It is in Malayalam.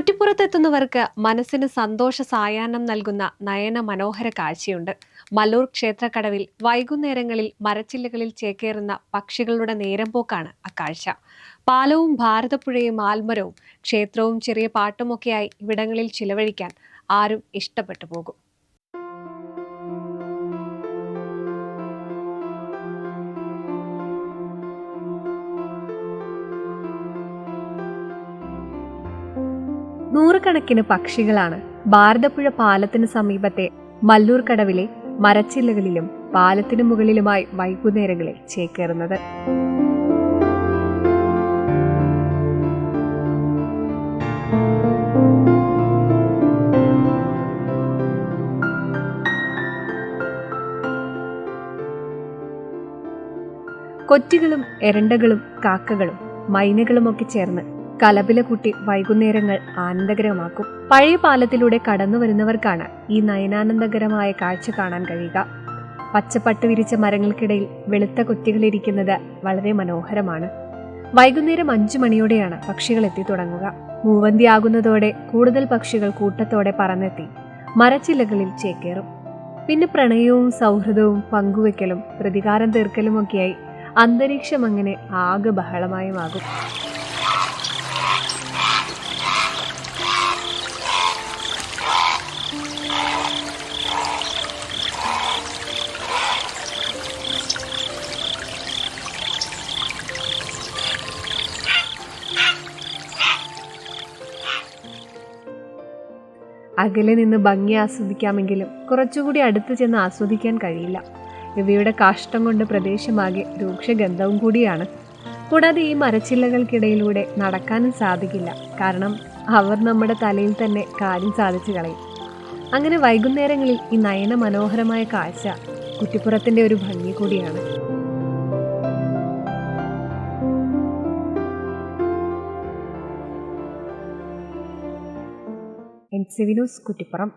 കുറ്റിപ്പുറത്തെത്തുന്നവർക്ക് മനസ്സിന് സന്തോഷ സായാഹ്നം നൽകുന്ന നയന മനോഹര കാഴ്ചയുണ്ട്. മല്ലൂർ ക്ഷേത്രക്കടവിൽ വൈകുന്നേരങ്ങളിൽ മരച്ചില്ലകളിൽ ചേക്കേറുന്ന പക്ഷികളുടെ നേരം പോക്കാണ് അക്കാഴ്ച. പാലവും ഭാരതപ്പുഴയും ആൽമരവും ക്ഷേത്രവും ചെറിയ പാട്ടുമൊക്കെയായി ഇവിടങ്ങളിൽ ചിലവഴിക്കാൻ ആരും ഇഷ്ടപ്പെട്ടു പോകും. നൂറുകണക്കിന് പക്ഷികളാണ്. ഭാരതപ്പുഴ പാലത്തിന് സമീപത്തെ മല്ലൂർ കടവിലെ മരച്ചില്ലകളിലും പാലത്തിനു മുകളിലുമായി വൈകുന്നേരങ്ങളിൽ ചേക്കേറുന്നത്. കൊറ്റുകളും എരണ്ടകളും കാക്കകളും മൈനകളുമൊക്കെ ചേർന്ന് കലപില കുട്ടി വൈകുന്നേരങ്ങൾ ആനന്ദകരമാക്കും. പഴയ പാലത്തിലൂടെ കടന്നു വരുന്നവർക്കാണ് ഈ നയനാനന്ദകരമായ കാഴ്ച കാണാൻ കഴിയുക. പച്ചപ്പട്ട് വിരിച്ച മരങ്ങൾക്കിടയിൽ വെളുത്ത കുറ്റികളിരിക്കുന്നത് വളരെ മനോഹരമാണ്. വൈകുന്നേരം അഞ്ചു മണിയോടെയാണ് പക്ഷികൾ എത്തി തുടങ്ങുക. മൂവന്തിയാകുന്നതോടെ കൂടുതൽ പക്ഷികൾ കൂട്ടത്തോടെ പറന്നെത്തി മരച്ചില്ലകളിൽ ചേക്കേറും. പിന്നെ പ്രണയവും സൗഹൃദവും പങ്കുവെക്കലും പ്രതികാരം തീർക്കലുമൊക്കെയായി അന്തരീക്ഷം അങ്ങനെ ആകെ ബഹളമയമാകും. അകലെ നിന്ന് ഭംഗി ആസ്വദിക്കാമെങ്കിലും കുറച്ചുകൂടി അടുത്ത് ചെന്ന് ആസ്വദിക്കാൻ കഴിയില്ല. ഇവയുടെ കാഷ്ടം കൊണ്ട് പ്രദേശമാകെ രൂക്ഷഗന്ധവും കൂടിയാണ്. കൂടാതെ ഈ മരച്ചില്ലകൾക്കിടയിലൂടെ നടക്കാനും സാധിക്കില്ല. കാരണം അവർ നമ്മുടെ തലയിൽ തന്നെ കാര്യം സാധിച്ചു കളയും. അങ്ങനെ വൈകുന്നേരങ്ങളിൽ ഈ നയന മനോഹരമായ കാഴ്ച കുറ്റിപ്പുറത്തിന്റെ ഒരു ഭംഗി കൂടിയാണ്. N C Kuttippuram